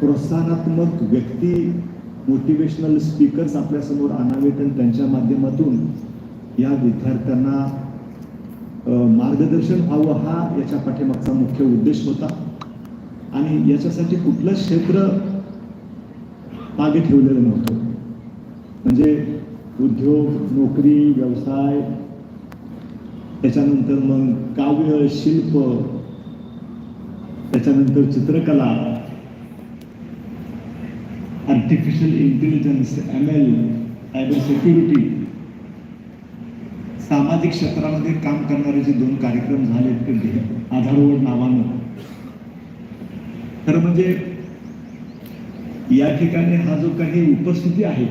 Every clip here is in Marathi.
प्रोत्साहनात्मक व्यक्ती मोटिवेशनल स्पीकर्स आपल्यासमोर आणावेत आणि त्यांच्या माध्यमातून या विद्यार्थ्यांना मार्गदर्शन व्हावं हा याच्या पाठीमागचा मुख्य उद्देश होता. आणि याच्यासाठी कुठलं क्षेत्र मागे ठेवलेलं नव्हतं. म्हणजे उद्योग नोकरी व्यवसाय त्याच्यानंतर मग काव्य शिल्प त्याच्यानंतर चित्रकला artificial intelligence M L cyber security सामाजिक क्षेत्रामध्ये काम करणारे जे दोन कार्यक्रम झाले ते घे- नावानं. खरं म्हणजे या ठिकाणी हा जो काही उपस्थिती आहे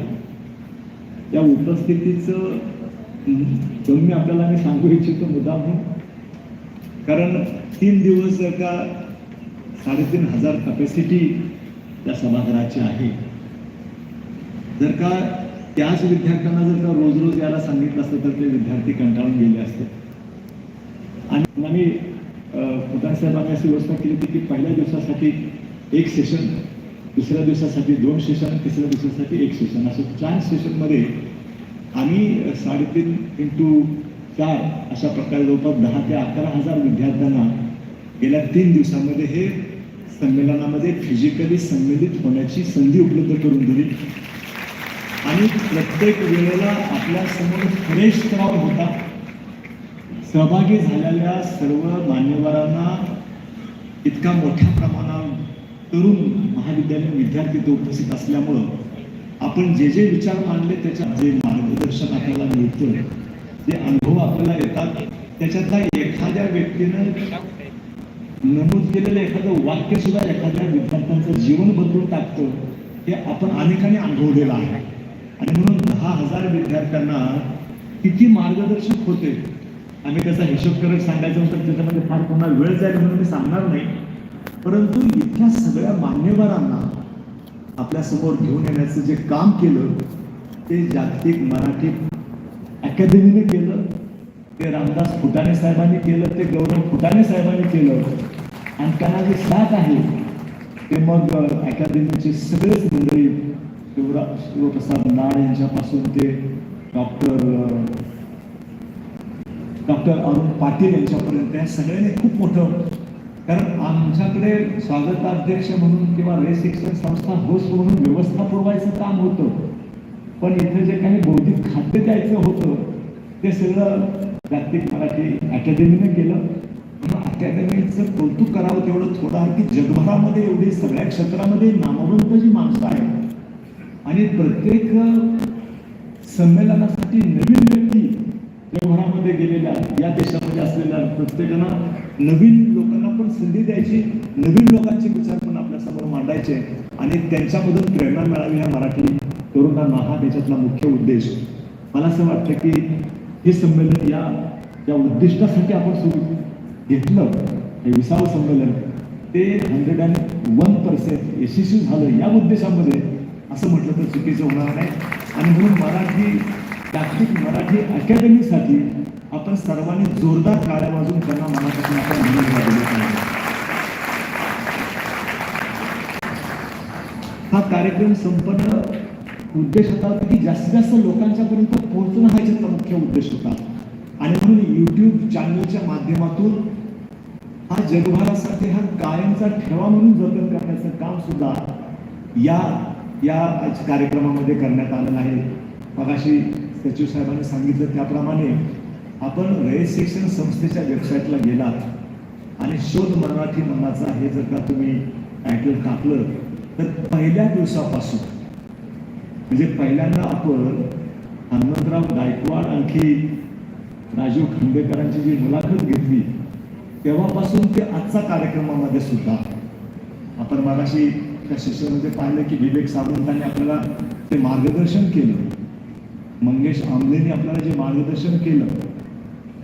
या उपस्थितीचं मी आपल्याला मी सांगू इच्छितो मुद्दा म्हणून. कारण तीन दिवस का साडेतीन हजार कपॅसिटी त्या सभागृहाची आहे. जर का त्याच विद्यार्थ्यांना जर का रोज रोज यायला सांगितलं असतं तर ते विद्यार्थी कंटाळून गेले असते. आणि आम्ही फुटाण साहेबांनी अशी व्यवस्था केली होती की पहिल्या दिवसासाठी एक सेशन दुसऱ्या दिवसासाठी दोन सेशन तिसऱ्या दिवसासाठी एक सेशन असं चार सेशनमध्ये आम्ही साडेतीन इंटू चार अशा प्रकारे जवळपास दहा ते अकरा हजार विद्यार्थ्यांना गेल्या तीन दिवसामध्ये हे संमेलनामध्ये फिजिकली संमेलित होण्याची संधी उपलब्ध करून दिली. आणि प्रत्येक वेळेला आपल्यासमोर फ्रेश करावा होता. सहभागी झालेल्या सर्व मान्यवरांना इतका मोठ्या प्रमाणात तरुण महाविद्यालयीन विद्यार्थी तो उपस्थित असल्यामुळं आपण जे जे विचार मांडले त्याच्यात जे मार्गदर्शन आपल्याला मिळतं जे अनुभव आपल्याला येतात त्याच्यातला एखाद्या व्यक्तीनं नमूद केलेलं एखादं वाक्य सुद्धा एखाद्या विद्यार्थ्यांचं जीवन बदलून टाकतं हे आपण अनेकांनी अनुभवलेलं आहे. आणि म्हणून दहा हजार विद्यार्थ्यांना किती मार्गदर्शक होते? आम्ही त्याचा हिशोब करत सांगायचं तर त्याच्यामध्ये फार पुन्हा वेळ जाईल म्हणून मी सांगणार नाही. परंतु इतक्या सगळ्या मान्यवरांना आपल्यासमोर घेऊन येण्याचं जे काम केलं ते जागतिक मराठी अकॅदमीने केलं ते रामदास फुटाणे साहेबांनी केलं ते गौरव फुटाणे साहेबांनी केलं. आणि त्यांना जे साथ आहे ते मग अकॅदमीचे सगळेच मंडळी शिवरा शिवप्रसाद नाड यांच्यापासून ते डॉक्टर डॉक्टर अरुण पाटील यांच्यापर्यंत या सगळ्यांनी खूप मोठं कारण आमच्याकडे स्वागताध्यक्ष म्हणून किंवा रे शिक्षण संस्था होस्ट म्हणून व्यवस्था पुरवायचं काम होतं. पण इथे जे काही बौद्धिक खाद्य द्यायचं होतं ते सगळं जागतिक मराठी अकॅडमीने केलं. अकॅडमीचं कौतुक करावं तेवढं थोडं की जगभरामध्ये एवढी सगळ्या क्षेत्रामध्ये नामवंत जी माणसं आहेत आणि प्रत्येक संमेलनासाठी नवीन व्यक्ती जगभरामध्ये गेलेल्या या देशामध्ये असलेल्या प्रत्येकांना नवीन लोकांना पण संधी द्यायची नवीन लोकांचे विचार पण आपल्यासमोर मांडायचे आणि त्यांच्यामधून प्रेरणा मिळावी हा मराठी तरुणांना हा त्याच्यातला मुख्य उद्देश. मला असं वाटतं की हे संमेलन या या उद्दिष्टासाठी आपण सुरू घेतलं हे विसावं संमेलन ते हंड्रेड अँड वन पर्सेंट यशस्वी झालं या उद्देशामध्ये. असं म्हटलं तर चुकीचं होणार नाही. आणि म्हणून मराठी जागतिक मराठी अकॅडमीसाठी आपण सर्वांनी जोरदार काळ्या वाजून त्यांना मनापासून आपण धन्यवाद दिले पाहिजे. हा कार्यक्रम संपन्न उद्देश होता की जास्तीत जास्त लोकांच्यापर्यंत पोहोचणं हा याच्यातला मुख्य उद्देश होता. आणि म्हणून यूट्यूब चॅनलच्या माध्यमातून हा जगभरासाठी हा कायमचा ठेवा म्हणून जतन करण्याचं काम सुद्धा या या आज कार्यक्रमामध्ये करण्यात आलेलं आहे. मगाशी सचिव साहेबांनी सांगितलं त्याप्रमाणे आपण रयत शिक्षण संस्थेच्या वेबसाईटला गेलात आणि शोध मराठी मनाचा हे जर का तुम्ही टायटल टाकलं तर पहिल्या दिवसापासून म्हणजे पहिल्यांदा आपण हनुमंतराव गायकवाड आणखी राजीव खांडेकरांची जी मुलाखत घेतली तेव्हापासून ते आजचा कार्यक्रमामध्ये सुद्धा. आपण मगाशी त्या सेशनमध्ये पाहिलं की विवेक सावंतांनी आपल्याला ते मार्गदर्शन केलं. मंगेश आंबलेने आपल्याला जे मार्गदर्शन केलं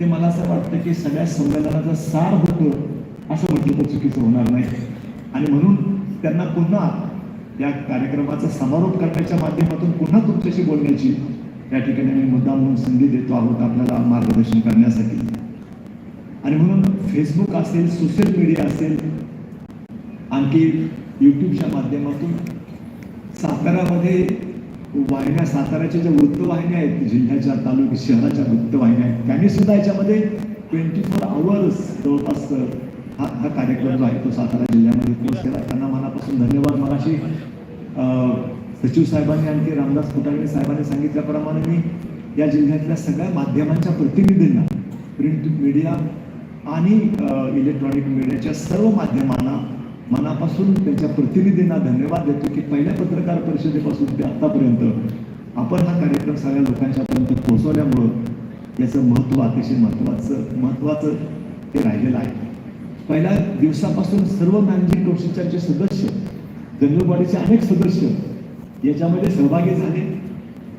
ते मला असं वाटतं की सगळ्या संमेलनाचा सार होतं असं म्हटलं तर चुकीचं होणार नाही. आणि म्हणून त्यांना पुन्हा या कार्यक्रमाचा समारोप करण्याच्या माध्यमातून पुन्हा तुमच्याशी बोलण्याची या ठिकाणी मी मुद्दा म्हणून संधी देतो आहोत आपल्याला मार्गदर्शन करण्यासाठी. आणि म्हणून फेसबुक असेल सोशल मीडिया असेल आणखी यूट्यूबच्या माध्यमातून सातारामध्ये वाहिन्या साताऱ्याच्या ज्या वृत्तवाहिन्या आहेत जिल्ह्याच्या तालुक्या शहराच्या वृत्तवाहिन्या आहेत त्यांनी सुद्धा याच्यामध्ये ट्वेंटी फोर आवर्स जवळपास हा हा कार्यक्रम जो आहे तो सातारा जिल्ह्यामध्ये पोस्ट केला त्यांना मनापासून धन्यवाद. मगाशी सचिव साहेबांनी आणखी रामदास फुटाणे साहेबांनी सांगितल्याप्रमाणे मी या जिल्ह्यातल्या सगळ्या माध्यमांच्या प्रतिनिधींना प्रिंट मीडिया आणि इलेक्ट्रॉनिक मीडियाच्या सर्व माध्यमांना मनापासून त्यांच्या प्रतिनिधींना धन्यवाद देतो की पहिल्या पत्रकार परिषदेपासून ते आतापर्यंत आपण हा कार्यक्रम सगळ्या लोकांच्यापर्यंत पोहोचवल्यामुळं याचं महत्त्व अतिशय महत्त्वाचं महत्त्वाचं ते राहिलेलं आहे. पहिल्या दिवसापासून सर्व मॅनेजिंग कौन्सिलचे सदस्य जंगलवाडीचे अनेक सदस्य याच्यामध्ये सहभागी झाले.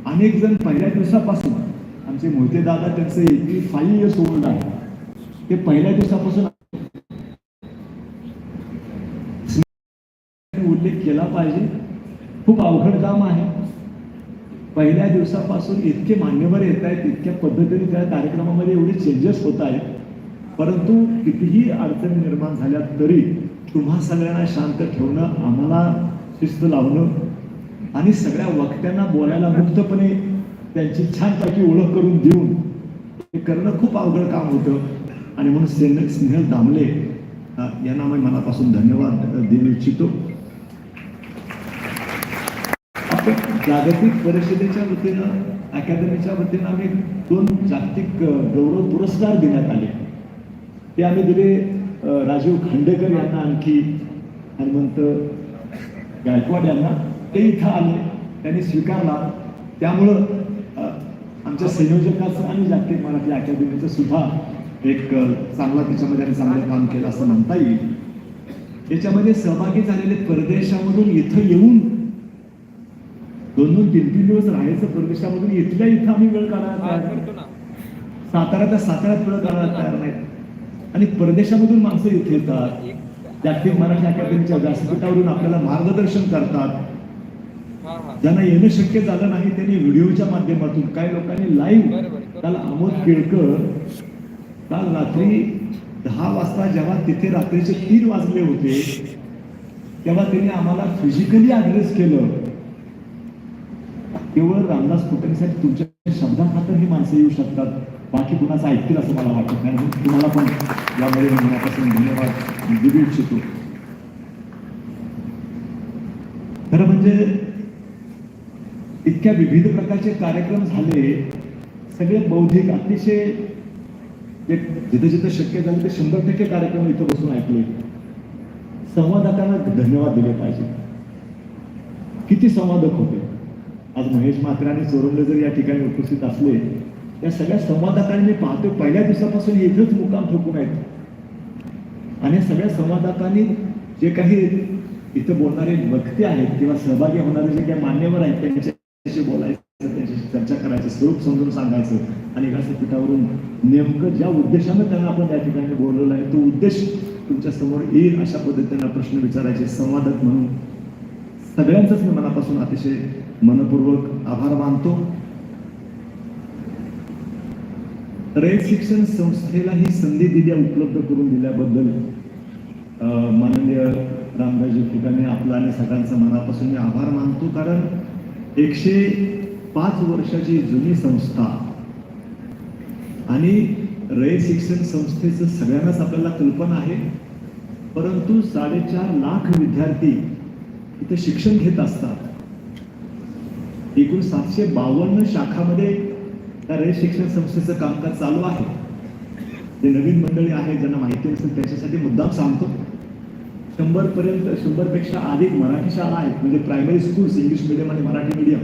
अनेक जण पहिल्या दिवसापासून आमचे मोहिते दादा त्यांचं एटी फाईव्ह इयर्स ओल्ड आहे ते पहिल्या दिवसापासून उल्लेख केला पाहिजे. खूप अवघड काम आहे. पहिल्या दिवसापासून इतके मान्यवर येत आहेत इतक्या पद्धतीने त्या कार्यक्रमामध्ये एवढे चेंजेस होत आहेत. परंतु कितीही अडचणी निर्माण झाल्या तरी तुम्हा सगळ्यांना शांत ठेवणं आम्हाला शिस्त लावणं आणि सगळ्या वक्त्यांना बोलायला मुक्तपणे त्यांची छानपैकी ओळख करून देऊन हे करणं खूप अवघड काम होतं. आणि म्हणून स्नेह स्नेहल दामले यांना मी मनापासून धन्यवाद देऊ इच्छितो आपण जागतिक परिषदेच्या वतीनं अकॅदमीच्या वतीनं आम्ही दोन जागतिक गौरव पुरस्कार देण्यात आले. ते आम्ही दिले राजीव खांडेकर यांना आणखी हनुमंत गायकवाड यांना. ते इथं आले त्यांनी स्वीकारला. त्यामुळं आमच्या संयोजकाचं आणि जागतिक मराठी अकॅदमीचं सुद्धा एक चांगला त्याच्यामध्ये आणि चांगलं काम केलं असं म्हणता येईल. याच्यामध्ये सहभागी झालेले परदेशामधून इथं येऊन दोन दोन तीन तीन दिवस राहायचं परदेशामधून. इथल्या इथं आम्ही वेळ काढायला तयार नाही. करतो ना. साताऱ्याच्या साताऱ्यात वेळ काढायला तयार नाहीत आणि परदेशामधून माणसं इथे येतात. जागतिक मराठी अकॅदमीच्या व्यासपीठावरून आपल्याला मार्गदर्शन करतात. ज्यांना येणं शक्य झालं नाही त्यांनी व्हिडिओच्या माध्यमातून काही लोकांनी लाईव्ह. काल आमोद केळकर काल रात्री दहा वाजता जेव्हा तिथे रात्रीचे तीन वाजले होते तेव्हा त्यांनी आम्हाला फिजिकली ऍड्रेस केलं. केवळ रामदास फुटणे साहेब तुमच्या शब्दाखातर ही माणसं येऊ शकतात. बाकी कुणाचं ऐकतील असं मला वाटत नाही. तुम्हाला पण यामध्ये मनापासून धन्यवाद देऊ इच्छितो. खरं म्हणजे इतक्या विविध प्रकारचे कार्यक्रम झाले सगळे बौद्धिक अतिशय जे जिथं जिथं शक्य झालं ते शंभर टक्के कार्यक्रम इथं बसून ऐकले. संवादकांना धन्यवाद दिले पाहिजे. किती संवादक होते? आज महेश म्हात्रे आणि चोरंबले जर या ठिकाणी उपस्थित असले या सगळ्या संवादकांनी मी पाहतो पहिल्या दिवसापासून येथेच मुक्काम ठोकून आहेत. आणि या सगळ्या संवादकांनी जे काही इथं बोलणारे वक्ते आहेत किंवा सहभागी होणारे जे काही मान्यवर आहेत त्यांच्याशी बोलायचं त्यांच्याशी चर्चा करायचं स्वरूप समजून सांगायचं आणि व्यासपीठावरून नेमकं ज्या उद्देशानं त्यांना आपण त्या ठिकाणी बोलवलं आहे तो उद्देश तुमच्यासमोर येईल अशा पद्धतीनं प्रश्न विचारायचे संवादक म्हणून. सगळ्यांचंच मी मनापासून अतिशय मनपूर्वक आभार मानतो. रयत शिक्षण संस्थेला ही संधी दिल्या उपलब्ध करून दिल्याबद्दल माननीय रामराजे ठिकाणी आपला आणि सगळ्यांचा मनापासून मी आभार मानतो. कारण एकशे पाच वर्षाची जुनी संस्था आणि रयत शिक्षण संस्थेचं सगळ्यांनाच आपल्याला कल्पना आहे. परंतु साडेचार लाख विद्यार्थी इथे शिक्षण घेत असतात. एकूण सातशे बावन्न शाखामध्ये त्या रयत शिक्षण संस्थेचं कामकाज चालू आहे. जे नवीन मंडळी आहे ज्यांना माहिती नसेल त्याच्यासाठी मुद्दाम सांगतो. शंभर पर्यंत शंभरपेक्षा अधिक मराठी शाळा आहेत म्हणजे प्रायमरी स्कूल्स इंग्लिश मिडियम आणि मराठी मिडियम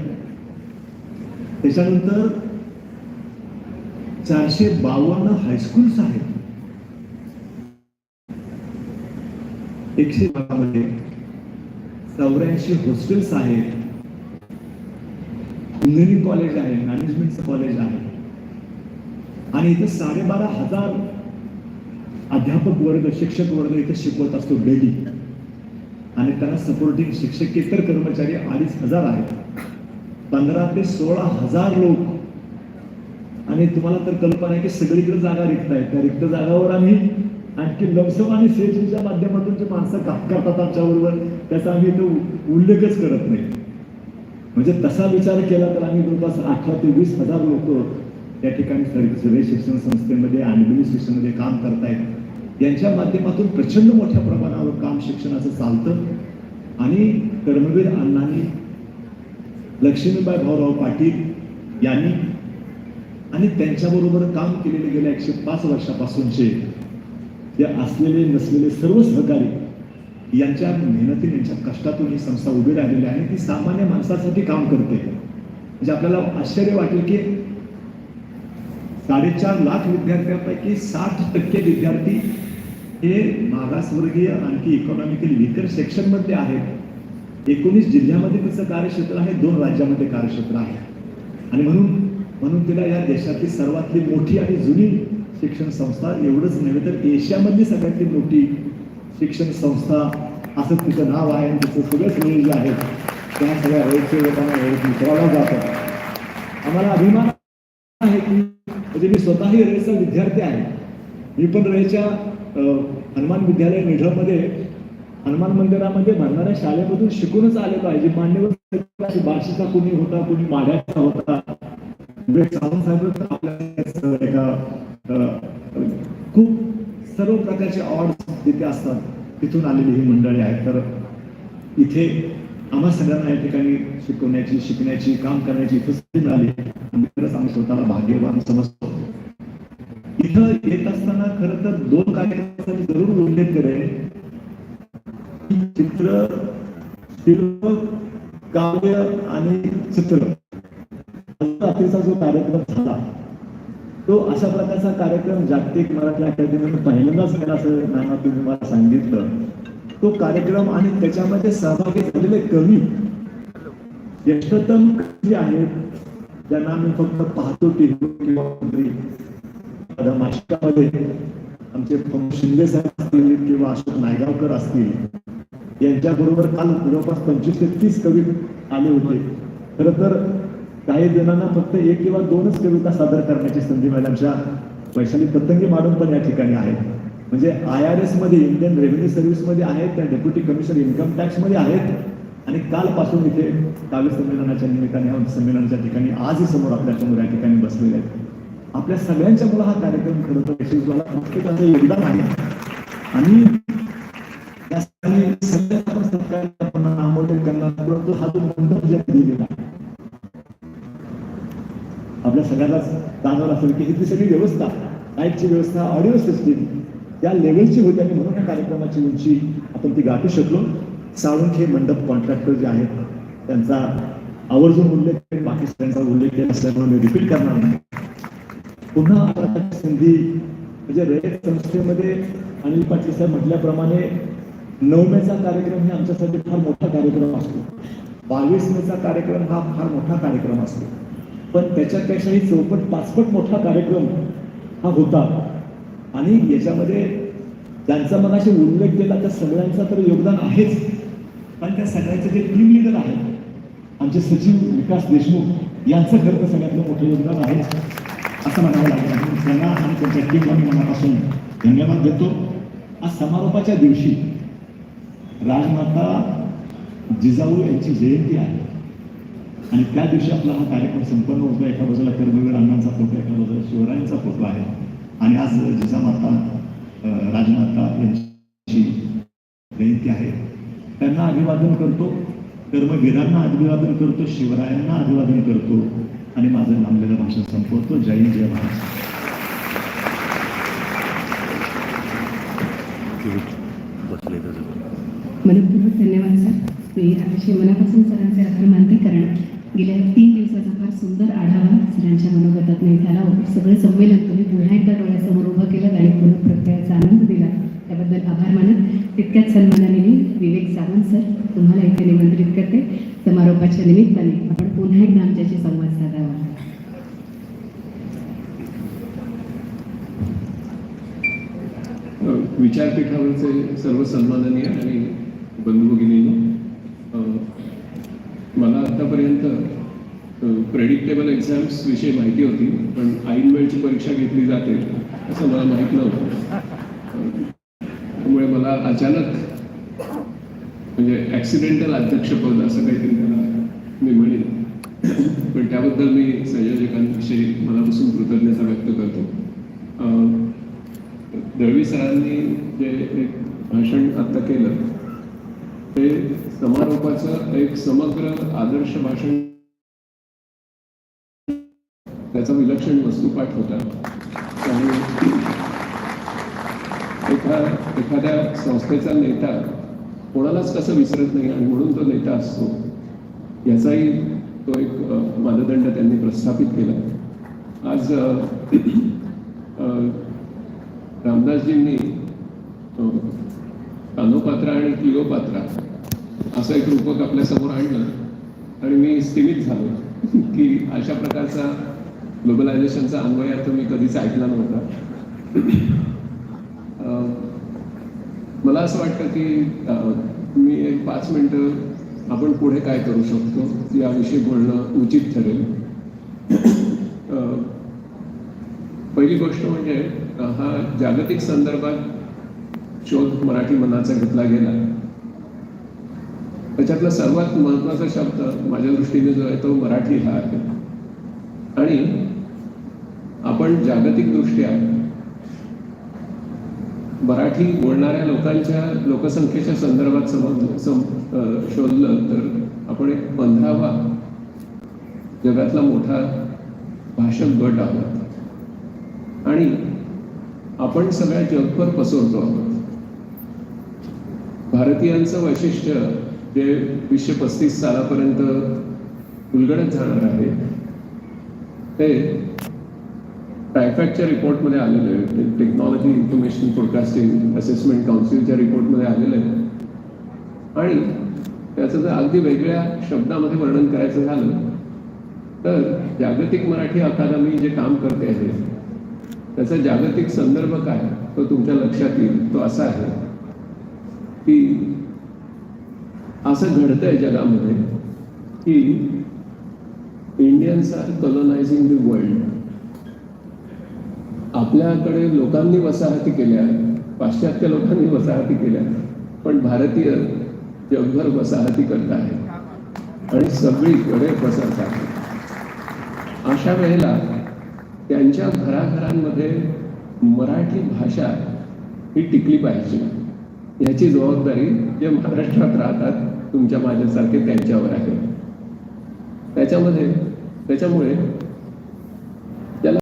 त्याच्यानंतर चारशे बावन्न हायस्कूल्स आहेत. एकशे बारामध्ये चौऱ्याऐंशी हॉस्टेल्स आहेत. इंजिनिअरिंग कॉलेज आहे मॅनेजमेंटचं कॉलेज आहे. आणि इथं साडेबारा हजार अध्यापक वर्ग शिक्षक वर्ग इथे शिकवत असतो डेली. आणि त्यांना सपोर्टिंग शिक्षकेतर कर्मचारी अडीच हजार आहेत. पंधरा ते सोळा हजार लोक. आणि तुम्हाला तर कल्पना आहे की सगळीकडे जागा रिक्त आहेत. त्या रिक्त जागावर आम्ही आणखी लमसम आणि सेल्सच्या माध्यमातून जे माणसं काम करतात आमच्याबरोबर त्याचा आम्ही तो उल्लेखच करत नाही. म्हणजे तसा विचार केला तर आम्ही जवळपास अठरा ते वीस हजार लोक त्या ठिकाणी सर- सगळे शिक्षण संस्थेमध्ये आणि शिक्षणमध्ये काम करतायत. यांच्या माध्यमातून प्रचंड मोठ्या प्रमाणावर काम शिक्षणाचं चालतं. आणि कर्मवीर अण्णांनी लक्ष्मीबाई भाऊराव पाटील यांनी आणि त्यांच्याबरोबर काम केलेले गेल्या एकशे पाच वर्षापासूनचे ते असलेले नसलेले सर्व सहकारी यांच्या मेहनतीने यांच्या कष्टातून ही संस्था उभी राहिलेली आहे आणि ती सामान्य माणसासाठी काम करते. म्हणजे आपल्याला आश्चर्य वाटेल की साडेचार लाख विद्यार्थ्यांपैकी साठ टक्के विद्यार्थी हे मागासवर्गीय आणखी इकॉनॉमिकल विकर सेक्शनमध्ये आहेत. एकोणीस जिल्ह्यामध्ये तिचं कार्यक्षेत्र आहे दोन राज्यामध्ये कार्यक्षेत्र आहे. आणि म्हणून म्हणून तिला या देशातली सर्वातली मोठी आणि जुनी शिक्षण संस्था एवढंच नव्हे तर एशियामधली सगळ्यातली मोठी शिक्षण संस्था असं तिचं नाव आहे आणि तिचं सगळे श्रेय जे आहे त्या सगळ्या रयत लोकांना विचारला जातं आम्हाला अभिमान आहे की म्हणजे मी स्वतःही रेचा विद्यार्थी आहे. मी पण रेच्या हनुमान विद्यालय निढळमध्ये हनुमान मंदिरामध्ये भरणाऱ्या शाळेमधून शिकूनच आले पाहिजे. मान्यवर बार्शीचा कोणी होता कोणी माड्याचा होता. सावंत साहेब एका सर्व प्रकारचे अवॉर्ड तिथे असतात. तिथून आलेली ही मंडळी आहेत. तर इथे आम्हा सगळ्यांना या ठिकाणी शिकवण्याची शिकण्याची काम करण्याची इथं संधी मिळाली खरंच आम्ही स्वतःला भाग्यवान समजतो. इथं येत असताना खर तर दोन कार्यक्रमांचा जरूर उल्लेख करेल चित्र शिल्प काव्य आणि चित्र. रात्रीचा जो कार्यक्रम झाला तो अशा प्रकारचा कार्यक्रम जागतिक मराठी अकादमीने पहिल्यांदाच केला असं नाना तुम्ही मला सांगितलं. तो कार्यक्रम आणि त्याच्यामध्ये सहभागी झालेले कवी ज्येष्ठतम कवी आहेत ज्यांना आम्ही फक्त पाहतो टीव्ही किंवा आमचे शिंदे साहेब असतील किंवा अशोक नायगावकर असतील यांच्याबरोबर काल जवळपास पंचवीस ते तीस कवी आले होते. खरं तर काही जणांना फक्त एक किंवा दोनच कविता सादर करण्याची संधी मॅडमच्या आमच्या वैशाली पतंगी मॅडम पण या ठिकाणी आहेत. म्हणजे आय आर एसमध्ये इंडियन रेव्हेन्यू सर्व्हिसमध्ये आहेत त्या डेप्युटी कमिशनर इन्कम टॅक्समध्ये आहेत. आणि कालपासून इथे काव्य संमेलनाच्या निमित्ताने या संमेलनाच्या ठिकाणी आजही समोर आपल्यासमोर या ठिकाणी बसलेले आहेत. आपल्या सगळ्यांच्या मुळे हा कार्यक्रम खरं तर प्रत्येकाचं योगदान आहे. आणि सगळ्यांना आपण सत्कार आपण करणार परंतु हा जो मंडप जे दिलेला आहे आपल्या सगळ्यांनाच जाणवलं असेल की इथली सगळी व्यवस्था लाईटची व्यवस्था ऑडिओ सिस्टीम या लेवलची होती आणि म्हणून या कार्यक्रमाची उंची आपण ती गाठू शकलो. साळुंखे मंडप कॉन्ट्रॅक्टर जे आहेत त्यांचा आवर्जून उल्लेख करेन, बाकी सगळ्यांचा उल्लेख केला असल्यामुळे मी रिपीट करणार नाही. पुन्हा संधी म्हणजे रयत संस्थेमध्ये अनिल पाटील साहेब म्हटल्याप्रमाणे नऊ मेचा कार्यक्रम हे आमच्यासाठी फार मोठा कार्यक्रम असतो. बावीस मेचा कार्यक्रम हा फार मोठा कार्यक्रम असतो. पण त्याच्यापेक्षाही चौपट पाचपट मोठा कार्यक्रम हा होता. आणि याच्यामध्ये ज्यांचा मनाशी उल्लेख केला त्या सगळ्यांचा तर योगदान आहेच. पण त्या सगळ्यांचे जे टीम लिडर आहेत आमचे सचिव विकास देशमुख यांचं खरं तर सगळ्यातलं मोठं योगदान आहे. असं म्हणावं लागलं. त्यांना आणि त्यांच्या टीमला मी मनापासून धन्यवाद देतो. आज समारोपाच्या दिवशी राजमाता जिजाऊ यांची जयंती आहे. आणि त्या दिवशी आपला हा कार्यक्रम संपन्न होतो एका बाजूला कर्मवीर अण्णांचा फोटो एका बाजूला शिवरायांचा फोटो आहे. आणि आज जिजामाता राजमाता यांची जयंती आहे. त्यांना अभिवादन करतो. कर्मवीरांना अभिवादन करतो. शिवरायांना अभिवादन करतो. आणि माझं लांबलेलं भाषण संपवतो. जय हिंद, जय महाराज मनपूर्वक धन्यवाद सर. मी अतिशय मनापासून सरांचे आभार मानते. कारण गेल्या तीन दिवसाचा फार सुंदर आढावा सरांच्या मनोगतात नाही झाला. सगळं संमेलन तुम्ही पुन्हा एकदा डोळ्यासमोर उभं केलं आणि पुन्हा प्रत्ययाचा आनंद दिला. त्याबद्दल आभार मानत तितक्याच सन्मानाने मी विवेक सावंत सर तुम्हाला इथे निमंत्रित करते. समारोपाच्या निमित्ताने आपण पुन्हा एकदा आमच्याशी संवाद साधावा. विचारपीठावरचे सर्व सन्माननीय आणि बंधू भगिनी अ, मला आतापर्यंत प्रेडिक्टेबल एक्झाम्स विषयी माहिती होती पण ऐन वेळची परीक्षा घेतली जाते असं मला माहीत नव्हतं. त्यामुळे मला अचानक म्हणजे ॲक्सिडेंटल अध्यक्षपद असं काहीतरी त्याला मी म्हणेन पण त्याबद्दल मी संयोजकांविषयी मनापासून कृतज्ञता व्यक्त करतो. दळवी सरांनी जे एक भाषण आत्ता केलं ते समारोपाचं एक समग्र आदर्श भाषण त्याचा विलक्षण वस्तुपाठ होता. त्यामुळे एखा एखाद्या संस्थेचा नेता कोणालाच कसं विसरत नाही आणि म्हणून तो नेता असतो. याचाही तो एक मानदंड त्यांनी प्रस्थापित केला. आज रामदासजींनी कानोपात्रा आणि किलोपात्रा असं एक रूपक आपल्यासमोर आणलं आणि मी स्थिमित झालो की अशा प्रकारचा ग्लोबलायझेशनचा अन्वय अर्थ मी कधीच ऐकला नव्हता. अं, मला असं वाटतं की मी एक पाच मिनटं आपण पुढे काय करू शकतो याविषयी बोलणं उचित ठरेल. पहिली गोष्ट म्हणजे हा जागतिक संदर्भात शोध मराठी मनाचा घेतला गेला. त्याच्यातला सर्वात महत्त्वाचा शब्द माझ्या दृष्टीने जो आहे तो मराठी हा आहे. आणि आपण जागतिकदृष्ट्या मराठी बोलणाऱ्या लोकांच्या लोकसंख्येच्या संदर्भात समज सम शोधलं तर आपण एक पंधरावा जगातला मोठा भाषक गट आहोत. आणि आपण सगळ्या जगभर पसरतो आहोत. भारतीयांचं वैशिष्ट्य जे वीसशे पस्तीस सालापर्यंत उलगडत जाणार आहे ते टायफॅक्टच्या रिपोर्टमध्ये आलेलं आहे. टेक्नॉलॉजी इन्फॉर्मेशन फोरकास्टिंग असेसमेंट काउन्सिलच्या रिपोर्टमध्ये आलेलं आहे. आणि त्याचं जर अगदी वेगळ्या शब्दामध्ये वर्णन करायचं झालं तर जागतिक मराठी अकादमी जे काम करते आहे त्याचा जागतिक संदर्भ काय तो तुमच्या लक्षात येईल. तो असा आहे की असं घडतंय जगामध्ये की Indians are colonising the world आपल्याकडे लोकांनी वसाहती केल्या पाश्चात्य लोकांनी वसाहती केल्या पण भारतीय जगभर वसाहती करत आहेत. आणि सगळीकडे पसरत आहेत. अशा वेळेला त्यांच्या घराघरांमध्ये मराठी भाषा ही टिकली पाहिजे. याची जबाबदारी जे महाराष्ट्रात राहतात तुमच्या माझ्यासारखे त्यांच्यावर आहे. त्याच्यामध्ये त्याच्यामुळे